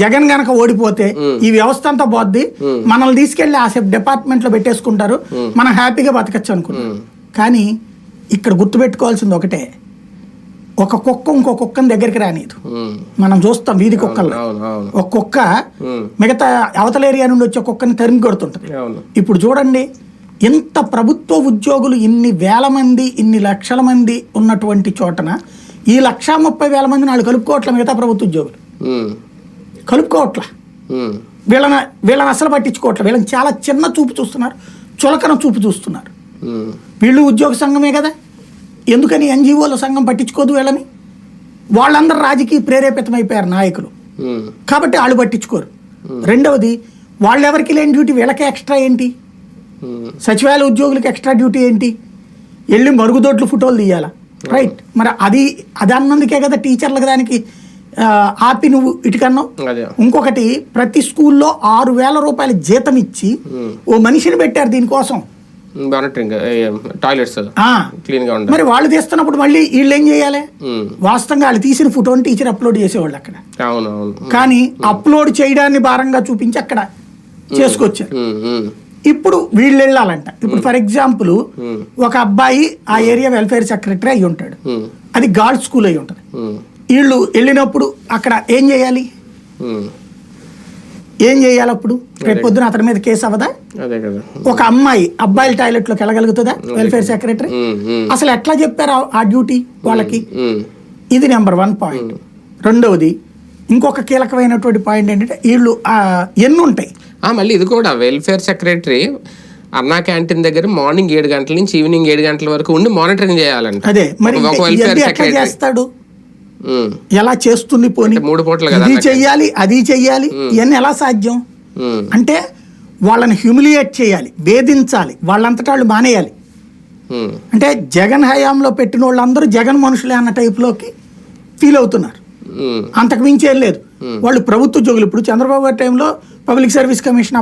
జగన్ గనక ఓడిపోతే ఈ వ్యవస్థ అంతా పోద్ది. మనల్ని తీసుకెళ్ళి ఆ డిపార్ట్మెంట్లో పెట్టేసుకుంటారు. మనం హ్యాపీగా బతకచ్చు అనుకున్నాం కానీ ఇక్కడ గుర్తుపెట్టుకోవాల్సింది ఒకటే. ఒక కుక్క ఇంకో కుక్కని దగ్గరికి రానిది మనం చూస్తాం వీధి కుక్కల్లో. అవును ఒక కుక్క మిగతా అవతల ఏరియా నుండి వచ్చే కుక్కని తరిమి కొడుతుంటది. ఇప్పుడు చూడండి ఇంత ప్రభుత్వ ఉద్యోగులు ఇన్ని వేల మంది ఇన్ని లక్షల మంది ఉన్నటువంటి చోటన ఈ లక్షా ముప్పై వేల మంది నాలుగు కలుపుకోవట్ల మిగతా ప్రభుత్వ ఉద్యోగులు. కలుపుకోవట్ల. వీళ్ళని వీళ్ళని అసలు పట్టించుకోవట్లే. వీళ్ళని చాలా చిన్న చూపు చూస్తున్నారు చులకన చూపు చూస్తున్నారు. వీళ్ళు ఉద్యోగ సంఘమే కదా. ఎందుకని ఎన్జిఓల సంఘం పట్టించుకోదు వీళ్ళని? వాళ్ళందరూ రాజకీయ ప్రేరేపితమైపోయారు నాయకులు. కాబట్టి వాళ్ళు పట్టించుకోరు. రెండవది వాళ్ళెవరికి లేని డ్యూటీ వీళ్ళకి ఎక్స్ట్రా ఏంటి? సచివాలయ ఉద్యోగులకి ఎక్స్ట్రా డ్యూటీ ఏంటి? వెళ్ళి మరుగుదొడ్లు ఫోటోలు తీయాలా? రైట్. మరి అది అది అన్నందుకే కదా టీచర్లకు దానికి ఆపి నువ్వు ఇటుకన్నావు. ఇంకొకటి ప్రతి స్కూల్లో ఆరు వేల రూపాయల జీతం ఇచ్చి ఓ మనిషిని పెట్టారు దీనికోసం. టాయిలెట్స్. క్లీన్గా మరి వాళ్ళు తీస్తున్నప్పుడు మళ్ళీ వీళ్ళు ఏం చేయాలి? వాస్తవంగా వాళ్ళు తీసిన ఫోటోని టీచర్ అప్లోడ్ చేసేవాళ్ళు అక్కడ. కానీ అప్లోడ్ చేయడాన్ని భారంగా చూపించి అక్కడ చేసుకొచ్చారు. ఇప్పుడు వీళ్ళు వెళ్ళాలంట. ఇప్పుడు ఫర్ ఎగ్జాంపుల్ ఒక అబ్బాయి ఆ ఏరియా వెల్ఫేర్ సెక్రటరీ అయి ఉంటాడు. అది గర్ల్స్ స్కూల్ అయి ఉంటుంది. వీళ్ళు వెళ్ళినప్పుడు అక్కడ ఏం చేయాలి? ఏం చేయాలి అప్పుడు? రేపు పొద్దున అతని మీద కేసు అవ్వదా? ఒక అమ్మాయి అబ్బాయిల టాయిలెట్లోకి వెళ్ళగలుగుతుందా? వెల్ఫేర్ సెక్రటరీ అసలు ఎట్లా చెప్పారు ఆ- డ్యూటీ వాళ్ళకి? ఇది నెంబర్ వన్ పాయింట్ రెండవది ఇంకొక కీలకమైనటువంటి పాయింట్ ఏంటంటే వీళ్ళు ఎన్ని ఉంటాయి? మళ్ళీ ఇది కూడా. వెల్ఫేర్ సెక్రటరీ అన్నా క్యాంటీన్ దగ్గర మార్నింగ్ ఏడు గంటల నుంచి ఈవినింగ్ ఏడు గంటల వరకు ఉండి మానిటరింగ్ చేయాలంట. అదే మరి చేస్తాడు? ఎలా చేస్తుంది పోనీ? ఇది చెయ్యాలి అది చెయ్యాలి ఇవన్నీ ఎలా సాధ్యం? అంటే వాళ్ళని హ్యూమిలియేట్ చేయాలి వేధించాలి వాళ్ళంతటా వాళ్ళు మానేయాలి. అంటే జగన్ హయాంలో పెట్టిన వాళ్ళందరూ జగన్ మనుషులే అన్న టైప్లోకి ఫీల్ అవుతున్నారు. అంతకు మించి ఏం లేదు. వాళ్ళు ప్రభుత్వ ఉద్యోగులు ఇప్పుడు చంద్రబాబు గారి టైంలో పబ్లిక్ సర్వీస్ కమిషన్